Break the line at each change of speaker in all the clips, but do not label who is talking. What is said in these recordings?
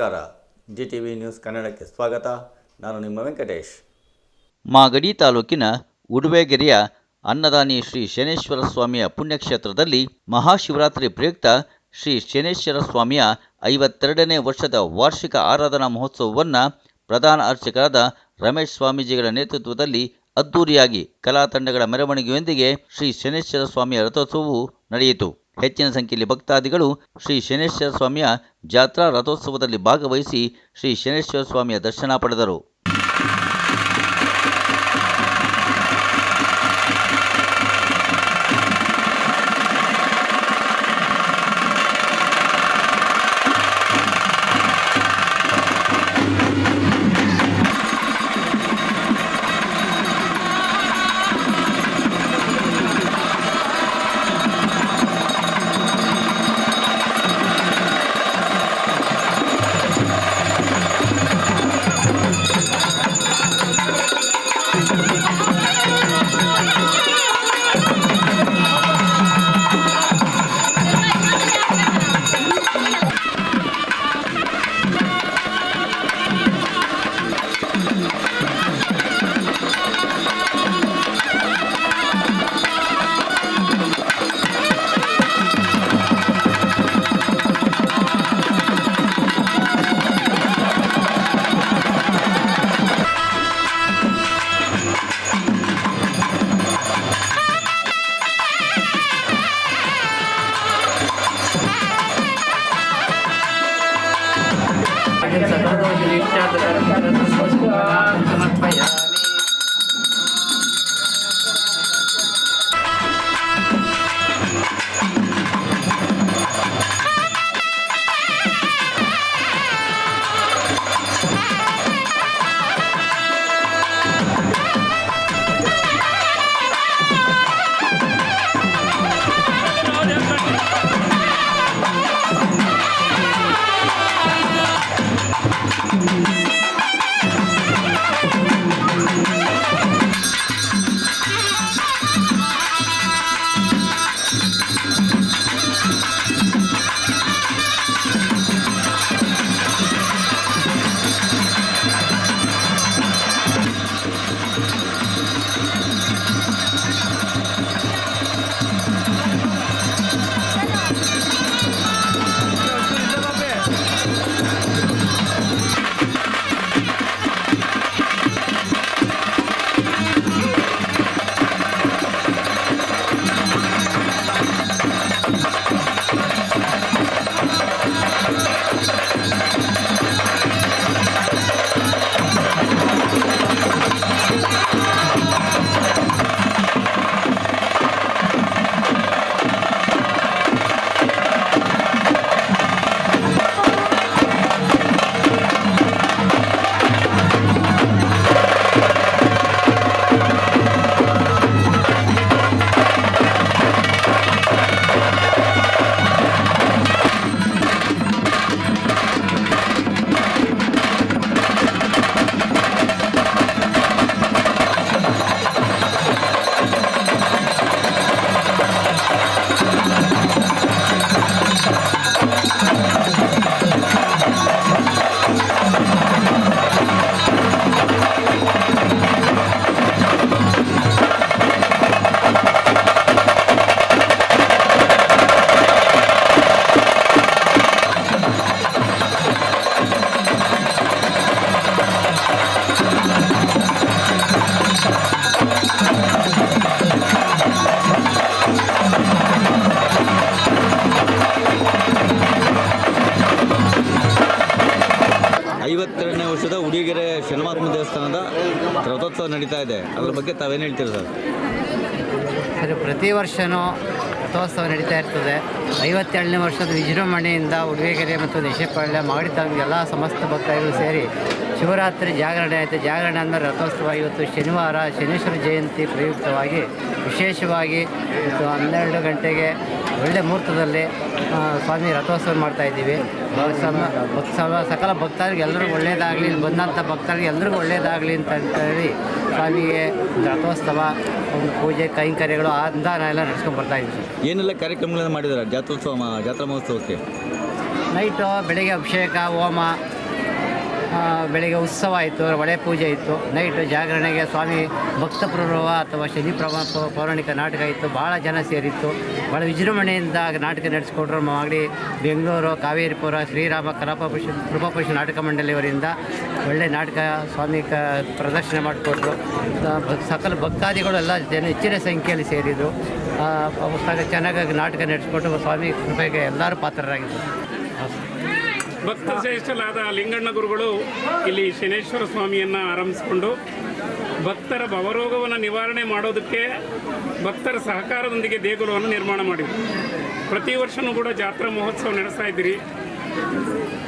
ನಮಸ್ಕಾರ. G T V news ಕನ್ನಡಕ್ಕೆ ಸ್ವಾಗತ. ನಾನು ನಿಮ್ಮ ವೆಂಕಟೇಶ್.
ಮಾಗಡಿ ತಾಲೂಕಿನ ಉಡುವೆಗೆರೆಯ ಅನ್ನದಾನಿ ಶ್ರೀ ಶನೇಶ್ವರ ಸ್ವಾಮಿಯ ಪುಣ್ಯಕ್ಷೇತ್ರದಲ್ಲಿ ಮಹಾಶಿವರಾತ್ರಿ ಪ್ರಯುಕ್ತ ಶ್ರೀ ಶನೇಶ್ವರ ಸ್ವಾಮಿಯ ಐವತ್ತೆರಡನೇ ವರ್ಷದ ವಾರ್ಷಿಕ ಆರಾಧನಾ ಮಹೋತ್ಸವವನ್ನು ಪ್ರಧಾನ ಅರ್ಚಕರಾದ ರಮೇಶ್ ಸ್ವಾಮೀಜಿಗಳ ನೇತೃತ್ವದಲ್ಲಿ ಅದ್ದೂರಿಯಾಗಿ ಕಲಾ ತಂಡಗಳ ಮೆರವಣಿಗೆಯೊಂದಿಗೆ ಶ್ರೀ ಶನೇಶ್ವರ ಸ್ವಾಮಿಯ ರಥೋತ್ಸವವು ನಡೆಯಿತು. ಹೆಚ್ಚಿನ ಸಂಖ್ಯೆಯಲ್ಲಿ ಭಕ್ತಾದಿಗಳು ಶ್ರೀ ಶನೇಶ್ವರ ಸ್ವಾಮಿಯ ಜಾತ್ರಾ ರಥೋತ್ಸವದಲ್ಲಿ ಭಾಗವಹಿಸಿ ಶ್ರೀ ಶನೇಶ್ವರ ಸ್ವಾಮಿಯ ದರ್ಶನ ಪಡೆದರು. ಐವತ್ತೆರಡನೇ ವರ್ಷದ ಉಡಿಗೆರೆ ಶನಿಮಾತ್ಮ ದೇವಸ್ಥಾನದ ರಥೋತ್ಸವ ನಡೀತಾ ಇದೆ. ಅದ್ರ ಬಗ್ಗೆ ತಾವೇನು ಹೇಳ್ತೀರಿ ಸರ್?
ಸರಿ ಪ್ರತಿ ವರ್ಷವೂ ರಥೋತ್ಸವ ನಡೀತಾ ಇರ್ತದೆ. ಐವತ್ತೇಳನೇ ವರ್ಷದ ವಿಜೃಂಭಣೆಯಿಂದ ಉಡುಗೆಗೆರೆ ಮತ್ತು ದೇಶಪಾಳ್ಯ ಮಾಗಡಿ ತಾಲೂಕಿನ ಎಲ್ಲ ಸಮಸ್ತ ಭಕ್ತಾದಿಗಳು ಸೇರಿ ಶಿವರಾತ್ರಿ ಜಾಗರಣೆ ಆಯಿತು. ಜಾಗರಣೆ ಅಂದರೆ ರಥೋತ್ಸವ ಇವತ್ತು ಶನಿವಾರ ಶನೇಶ್ವರ ಜಯಂತಿ ಪ್ರಯುಕ್ತವಾಗಿ ವಿಶೇಷವಾಗಿ ಇವತ್ತು ಹನ್ನೆರಡು ಗಂಟೆಗೆ ಒಳ್ಳೆ ಮುಹೂರ್ತದಲ್ಲಿ ಸ್ವಾಮಿ ರಥೋತ್ಸವ ಮಾಡ್ತಾ ಇದ್ದೀವಿ. ಸಮ ಭಕ್ ಸಮ- ಸಕಲ ಭಕ್ತರಿಗೆ ಎಲ್ಲರಿಗೂ ಒಳ್ಳೆಯದಾಗಲಿ ಇಲ್ಲಿ ಬಂದಂಥ ಭಕ್ತರಿಗೆ ಎಲ್ರಿಗೂ ಒಳ್ಳೇದಾಗಲಿ ಅಂತ ಹೇಳಿ ಸ್ವಾಮಿಗೆ ರಥೋತ್ಸವ ಒಂದು ಪೂಜೆ ಕೈಂಕರ್ಯಗಳು ಅನುದಾನ ನಾವೆಲ್ಲ ನಡೆಸ್ಕೊಂಡು ಬರ್ತಾ ಇದ್ದೀವಿ
ಏನೆಲ್ಲ ಕಾರ್ಯಕ್ರಮಗಳನ್ನು ಮಾಡಿದ್ದಾರೆ ಜಾತ್ರೋತ್ಸವ ಜಾತ್ರಾ ಮಹೋತ್ಸವಕ್ಕೆ?
ನೈಟು ಬೆಳಗ್ಗೆ ಅಭಿಷೇಕ ಹೋಮ ಬೆಳಿಗ್ಗೆ ಉತ್ಸವ ಇತ್ತು ಒಳೆ ಪೂಜೆ ಇತ್ತು. ನೈಟ್ ಜಾಗರಣೆಗೆ ಸ್ವಾಮಿ ಭಕ್ತ ಪ್ರಭಾವ ಅಥವಾ ಶನಿ ಪ್ರಭಾ, ಪೌರಾಣಿಕ ನಾಟಕ ಇತ್ತು. ಭಾಳ ಜನ ಸೇರಿತ್ತು. ಭಾಳ ವಿಜೃಂಭಣೆಯಿಂದ ನಾಟಕ ನಡೆಸಿಕೊಟ್ರು ಮಾಗಡಿ, ಬೆಂಗಳೂರು, ಕಾವೇರಿಪುರ, ಶ್ರೀರಾಮ ಕಲಾಪುಷ ಕೃಪಾಪುಷ ನಾಟಕ ಮಂಡಳಿಯವರಿಂದ ಒಳ್ಳೆ ನಾಟಕ ಸ್ವಾಮಿ ಕ, ಪ್ರದರ್ಶನ ಮಾಡಿಕೊಟ್ರು. ಸಕಲ ಭಕ್ತಾದಿಗಳು ಎಲ್ಲ ಜನ ಹೆಚ್ಚಿನ ಸಂಖ್ಯೆಯಲ್ಲಿ ಸೇರಿದರು. ಚೆನ್ನಾಗಿ ನಾಟಕ ನಡೆಸಿಕೊಟ್ಟು ಸ್ವಾಮಿ ಕೃಪೆಗೆ ಎಲ್ಲರೂ ಪಾತ್ರರಾಗಿದ್ದರು
ಭಕ್ತ ಶ್ರೇಷ್ಠರಾದ ಲಿಂಗಣ್ಣ ಗುರುಗಳು ಇಲ್ಲಿ ಶನೇಶ್ವರ ಸ್ವಾಮಿಯನ್ನ ಆರಂಭಿಸಿಕೊಂಡು ಭಕ್ತರ ಭವರೋಗವನ್ನು ನಿವಾರಣೆ ಮಾಡೋದಕ್ಕೆ ಭಕ್ತರ ಸಹಕಾರದೊಂದಿಗೆ ದೇಗುಲವನ್ನು ನಿರ್ಮಾಣ ಮಾಡಿದ್ರು. ಪ್ರತಿ ವರ್ಷವೂ ಕೂಡ ಜಾತ್ರಾ ಮಹೋತ್ಸವ ನಡೆಸ್ತಾ ಇದ್ದೀರಿ.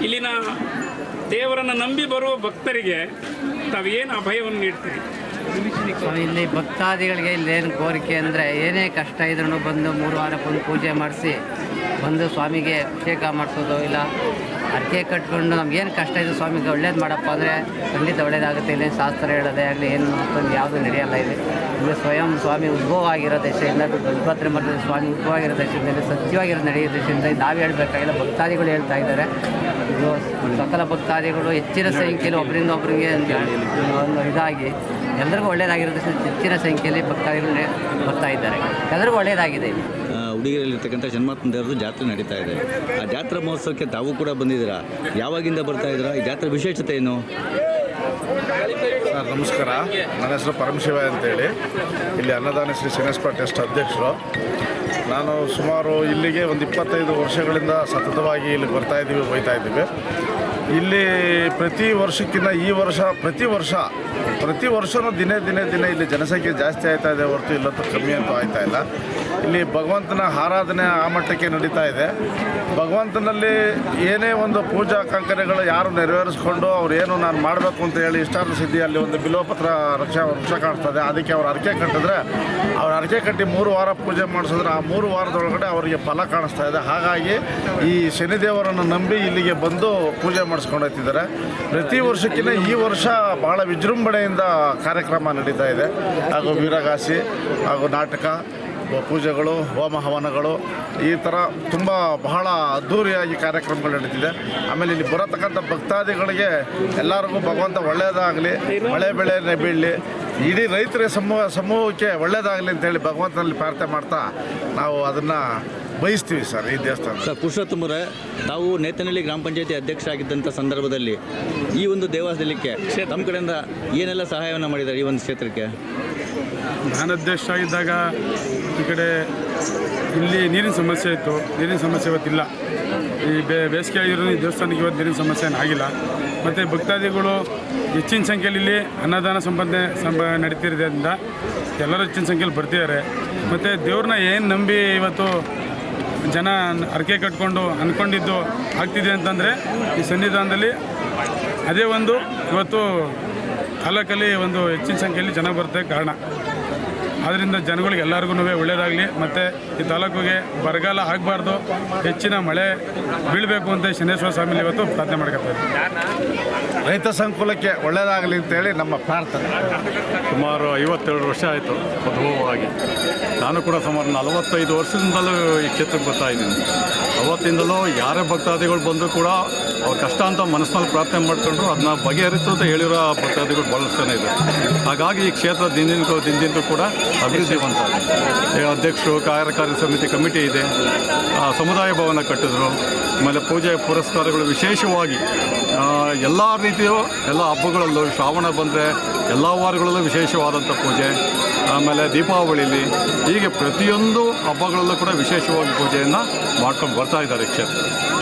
ಇಲ್ಲಿನ ದೇವರನ್ನು ನಂಬಿ ಬರುವ ಭಕ್ತರಿಗೆ ತಾವೇನು ಅಭಯವನ್ನು ನೀಡ್ತೀರಿ?
ಇಲ್ಲಿ ಭಕ್ತಾದಿಗಳಿಗೆ ಇಲ್ಲೇನು ಕೋರಿಕೆ ಅಂದರೆ ಏನೇ ಕಷ್ಟ ಇದ್ರೂ ಬಂದು ಮೂರು ವಾರಕ್ಕೊಂದು ಪೂಜೆ ಮಾಡಿಸಿ ಬಂದು ಸ್ವಾಮಿಗೆ ಅಭಿಷೇಕ ಮಾಡಿಸೋದು ಇಲ್ಲ ಅರ್ಕೆ ಕಟ್ಕೊಂಡು ನಮ್ಗೇನು ಕಷ್ಟ ಇದೆ, ಸ್ವಾಮಿಗೆ ಒಳ್ಳೇದು ಮಾಡಪ್ಪ ಅಂದರೆ ಖಂಡಿತ ಒಳ್ಳೇದಾಗುತ್ತೆ. ಇಲ್ಲಿ ಶಾಸ್ತ್ರ ಹೇಳೋದೇ ಆಗಲಿ, ಏನು ಮತ್ತೊಂದು ಯಾವುದೂ ನಡೆಯಲ್ಲ ಇಲ್ಲಿ. ಇಲ್ಲಿ ಸ್ವಯಂ ಸ್ವಾಮಿ ಉದ್ಭವ ಆಗಿರೋ ದೇಶದಿಂದ ಗಣಪತಿ ಮಠದ ಸ್ವಾಮಿ ಉದ್ಭವ ಆಗಿರೋ ದೇಶದಿಂದ ಸತ್ಯವಾಗಿರೋ ನಡೆಯೋ ದೇಶದಿಂದ ನಾವು ಹೇಳಬೇಕಾಗಿಲ್ಲ, ಭಕ್ತಾದಿಗಳು ಹೇಳ್ತಾ ಇದ್ದಾರೆ. ಇದು ಸಕಲ ಭಕ್ತಾದಿಗಳು ಹೆಚ್ಚಿನ ಸಂಖ್ಯೆಯಲ್ಲಿ ಒಬ್ಬರಿಂದ ಒಬ್ಬರಿಗೆ ಒಂದು ಇದಾಗಿ ಎಲ್ಲರಿಗೂ ಒಳ್ಳೆಯದಾಗಿರೋದಕ್ಕೆ ಹೆಚ್ಚಿನ ಸಂಖ್ಯೆಯಲ್ಲಿ ಭಕ್ತಾದಿಗಳು ಬರ್ತಾ ಇದ್ದಾರೆ. ಎಲ್ಲರಿಗೂ ಒಳ್ಳೆಯದಾಗಿದೆ ಇಲ್ಲಿ
ಹುಡುಗಿರಲ್ಲಿರ್ತಕ್ಕಂಥ ಜನ್ಮಾತ್ಮ ದೇವರದು ಜಾತ್ರೆ ನಡೀತಾ ಇದೆ. ಆ ಜಾತ್ರಾ ಮಹೋತ್ಸವಕ್ಕೆ ತಾವು ಕೂಡ ಬಂದಿದ್ದೀರಾ? ಯಾವಾಗಿಂದ ಬರ್ತಾ ಇದ್ದೀರಾ? ಈ ಜಾತ್ರೆ ವಿಶೇಷತೆ ಏನು?
ಸರ್, ನಮಸ್ಕಾರ. ನನ್ನ ಹೆಸರು ಪರಮಶಿವ ಅಂತೇಳಿ. ಇಲ್ಲಿ ಅನ್ನದಾನ ಶ್ರೀ ಶನೇಶ್ವರ ಟ್ರಸ್ಟ್ ಅಧ್ಯಕ್ಷರು. ನಾನು ಸುಮಾರು ಇಲ್ಲಿಗೆ ಒಂದು ಇಪ್ಪತ್ತೈದು ವರ್ಷಗಳಿಂದ ಸತತವಾಗಿ ಇಲ್ಲಿ ಬರ್ತಾ ಇದ್ದೀವಿ, ಹೋಗ್ತಾ ಇದ್ದೀವಿ. ಇಲ್ಲಿ ಪ್ರತಿ ವರ್ಷಕ್ಕಿಂತ ಈ ವರ್ಷ, ಪ್ರತಿ ವರ್ಷ, ಪ್ರತಿ ವರ್ಷವೂ ದಿನೇ ದಿನೇ ದಿನೇ ಇಲ್ಲಿ ಜನಸಂಖ್ಯೆ ಜಾಸ್ತಿ ಆಯ್ತಾ ಇದೆ, ಹೊರತು ಇಲ್ಲಂತೂ ಕಮ್ಮಿ ಅಂತೂ ಆಯ್ತಾ ಇಲ್ಲ. ಇಲ್ಲಿ ಭಗವಂತನ ಆರಾಧನೆ ಆ ಮಟ್ಟಕ್ಕೆ ನಡೀತಾ ಇದೆ. ಭಗವಂತನಲ್ಲಿ ಏನೇ ಒಂದು ಪೂಜಾ ಕಂಕಣಗಳು ಯಾರು ನೆರವೇರಿಸ್ಕೊಂಡು ಅವ್ರು ಏನು ನಾನು ಮಾಡಬೇಕು ಅಂತ ಹೇಳಿ ಇಷ್ಟಾರ್ಥ ಸಿದ್ಧಿ ಅಲ್ಲಿ ಒಂದು ಬಿಲೋಪತ್ರ ವೃಕ್ಷ ವೃಕ್ಷ ಕಾಣ್ತದೆ ಅದಕ್ಕೆ ಅವ್ರು ಅರಕೆ ಕಟ್ಟಿದ್ರೆ ಅವ್ರ ಅರಕೆ ಕಟ್ಟಿ ಮೂರು ವಾರ ಪೂಜೆ ಮಾಡಿಸಿದ್ರೆ ಆ ಮೂರು ವಾರದೊಳಗಡೆ ಅವರಿಗೆ ಫಲ ಕಾಣಿಸ್ತಾ ಇದೆ. ಹಾಗಾಗಿ ಈ ಶನಿದೇವರನ್ನು ನಂಬಿ ಇಲ್ಲಿಗೆ ಬಂದು ಪೂಜೆ ಮಾಡಿಸ್ಕೊಂಡು ಹೋಗ್ತಿದ್ದಾರೆ ಪ್ರತಿ ವರ್ಷಕ್ಕಿಂತ ಈ ವರ್ಷ ಬಹಳ ವಿಜೃಂಭಣೆಯಿಂದ ಕಾರ್ಯಕ್ರಮ ನಡೀತಾ ಇದೆ. ಹಾಗೂ ವೀರಗಾಸಿ ಹಾಗೂ ನಾಟಕ, ಪೂಜೆಗಳು, ಹೋಮ ಹವನಗಳು, ಈ ಥರ ತುಂಬ ಬಹಳ ಅದ್ಧೂರಿಯಾಗಿ ಕಾರ್ಯಕ್ರಮಗಳು ನಡೀತಿದೆ. ಆಮೇಲೆ ಇಲ್ಲಿ ಬರತಕ್ಕಂಥ ಭಕ್ತಾದಿಗಳಿಗೆ ಎಲ್ಲರಿಗೂ ಭಗವಂತ ಒಳ್ಳೆಯದಾಗಲಿ, ಮಳೆ ಬೆಳೆ ಬೀಳಲಿ, ಇಡೀ ರೈತರ ಸಮೂಹ ಸಮೂಹಕ್ಕೆ ಒಳ್ಳೆಯದಾಗಲಿ ಅಂತೇಳಿ ಭಗವಂತನಲ್ಲಿ ಪ್ರಾರ್ಥನೆ ಮಾಡ್ತಾ ನಾವು ಅದನ್ನು ಬಯಸ್ತೀವಿ ಸರ್ ಈ ದೇವಸ್ಥಾನ.
ಸರ್ ಪುರುಷೋತ್ತಮರ ತಾವು ನೇತನಹಳ್ಳಿ ಗ್ರಾಮ ಪಂಚಾಯತಿ ಅಧ್ಯಕ್ಷ ಆಗಿದ್ದಂಥ ಸಂದರ್ಭದಲ್ಲಿ ಈ ಒಂದು ದೇವಸ್ಥಾನಕ್ಕೆ ತಮ್ಮ ಕಡೆಯಿಂದ ಏನೆಲ್ಲ ಸಹಾಯವನ್ನು ಮಾಡಿದ್ದಾರೆ ಈ ಒಂದು ಕ್ಷೇತ್ರಕ್ಕೆ?
ನಾನು ಅಧ್ಯಕ್ಷ ಆಗಿದ್ದಾಗ ಈ ಕಡೆ ಇಲ್ಲಿ ನೀರಿನ ಸಮಸ್ಯೆ ಇತ್ತು. ನೀರಿನ ಸಮಸ್ಯೆ ಇವತ್ತಿಲ್ಲ. ಈ ಬೇ ಬೇಸಿಗೆ ಆಗಿರೋ ಈ ದೇವಸ್ಥಾನಕ್ಕೆ ಇವತ್ತು ನೀರಿನ ಸಮಸ್ಯೆ ಏನು ಆಗಿಲ್ಲ. ಮತ್ತು ಭಕ್ತಾದಿಗಳು ಹೆಚ್ಚಿನ ಸಂಖ್ಯೆಯಲ್ಲಿ ಇಲ್ಲಿ ಅನ್ನದಾನ ಸಂಪಾದನೆ ಸಂಪ ನಡೀತಿರೋದ್ರಿಂದ ಎಲ್ಲರೂ ಹೆಚ್ಚಿನ ಸಂಖ್ಯೆಯಲ್ಲಿ ಬರ್ತಿದ್ದಾರೆ. ಮತ್ತು ದೇವ್ರನ್ನ ಏನು ನಂಬಿ ಇವತ್ತು ಜನ ಅರಕೆ ಕಟ್ಕೊಂಡು ಅಂದ್ಕೊಂಡಿದ್ದು ಆಗ್ತಿದೆ ಅಂತಂದರೆ ಈ ಸನ್ನಿಧಾನದಲ್ಲಿ ಅದೇ ಒಂದು ಇವತ್ತು ತಾಲೂಕಲ್ಲಿ ಒಂದು ಹೆಚ್ಚಿನ ಸಂಖ್ಯೆಯಲ್ಲಿ ಜನ ಬರುತ್ತೆ ಕಾರಣ. ಆದ್ದರಿಂದ ಜನಗಳಿಗೆ ಎಲ್ಲರಿಗೂ ಒಳ್ಳೆಯದಾಗಲಿ ಮತ್ತು ಈ ತಾಲೂಕಿಗೆ ಬರಗಾಲ ಆಗಬಾರ್ದು. ಹೆಚ್ಚಿನ ಮಳೆ ಬೀಳಬೇಕು ಅಂತ ಶನೇಶ್ವರ ಸ್ವಾಮಿಲಿ ಇವತ್ತು ಪ್ರಾರ್ಥನೆ ಮಾಡ್ಕೊತಾರೆ
ರೈತ ಸಂಕುಲಕ್ಕೆ ಒಳ್ಳೆಯದಾಗಲಿ ಅಂತೇಳಿ ನಮ್ಮ ಪ್ರಾರ್ಥನೆ.
ಸುಮಾರು ಐವತ್ತೆರಡು ವರ್ಷ ಆಯಿತು ಉದ್ಭವವಾಗಿ ನಾನು ಕೂಡ ಸುಮಾರು ನಲವತ್ತೈದು ವರ್ಷದಿಂದಲೂ ಈ ಕ್ಷೇತ್ರಕ್ಕೆ ಬರ್ತಾ ಇದ್ದೀನಿ. ಅವತ್ತಿಂದಲೂ ಯಾರೇ ಭಕ್ತಾದಿಗಳು ಬಂದರೂ ಕೂಡ ಅವ್ರ ಕಷ್ಟ ಅಂತ ಮನಸ್ಸಿನಲ್ಲಿ ಪ್ರಾರ್ಥನೆ ಮಾಡ್ಕೊಂಡ್ರು ಅದನ್ನ ಬಗೆಹರಿತು ಅಂತ ಹೇಳಿರೋ ಭಕ್ತಾದಿಗಳು ಭಾಳಷ್ಟು ಇದೆ ಹಾಗಾಗಿ ಈ ಕ್ಷೇತ್ರ ದಿನದಿಂದ ದಿನದಿಂದ ಕೂಡ ಅಭಿವೃದ್ಧಿವಂತ ಈ ಅಧ್ಯಕ್ಷರು, ಕಾರ್ಯಕಾರಿ ಸಮಿತಿ ಕಮಿಟಿ ಇದೆ. ಸಮುದಾಯ ಭವನ ಕಟ್ಟಿದ್ರು. ಆಮೇಲೆ ಪೂಜೆ ಪುರಸ್ಕಾರಗಳು ವಿಶೇಷವಾಗಿ ಎಲ್ಲ ರೀತಿಯೂ ಎಲ್ಲ ಹಬ್ಬಗಳಲ್ಲೂ ಶ್ರಾವಣ ಬಂದರೆ ಎಲ್ಲ ವಾರಗಳಲ್ಲೂ ವಿಶೇಷವಾದಂಥ ಪೂಜೆ. ಆಮೇಲೆ ದೀಪಾವಳಿಲಿ ಹೀಗೆ ಪ್ರತಿಯೊಂದು ಹಬ್ಬಗಳಲ್ಲೂ ಕೂಡ ವಿಶೇಷವಾಗಿ ಪೂಜೆಯನ್ನು ಮಾಡ್ಕೊಂಡು ಬರ್ತಾ ಇದ್ದಾರೆ ಈ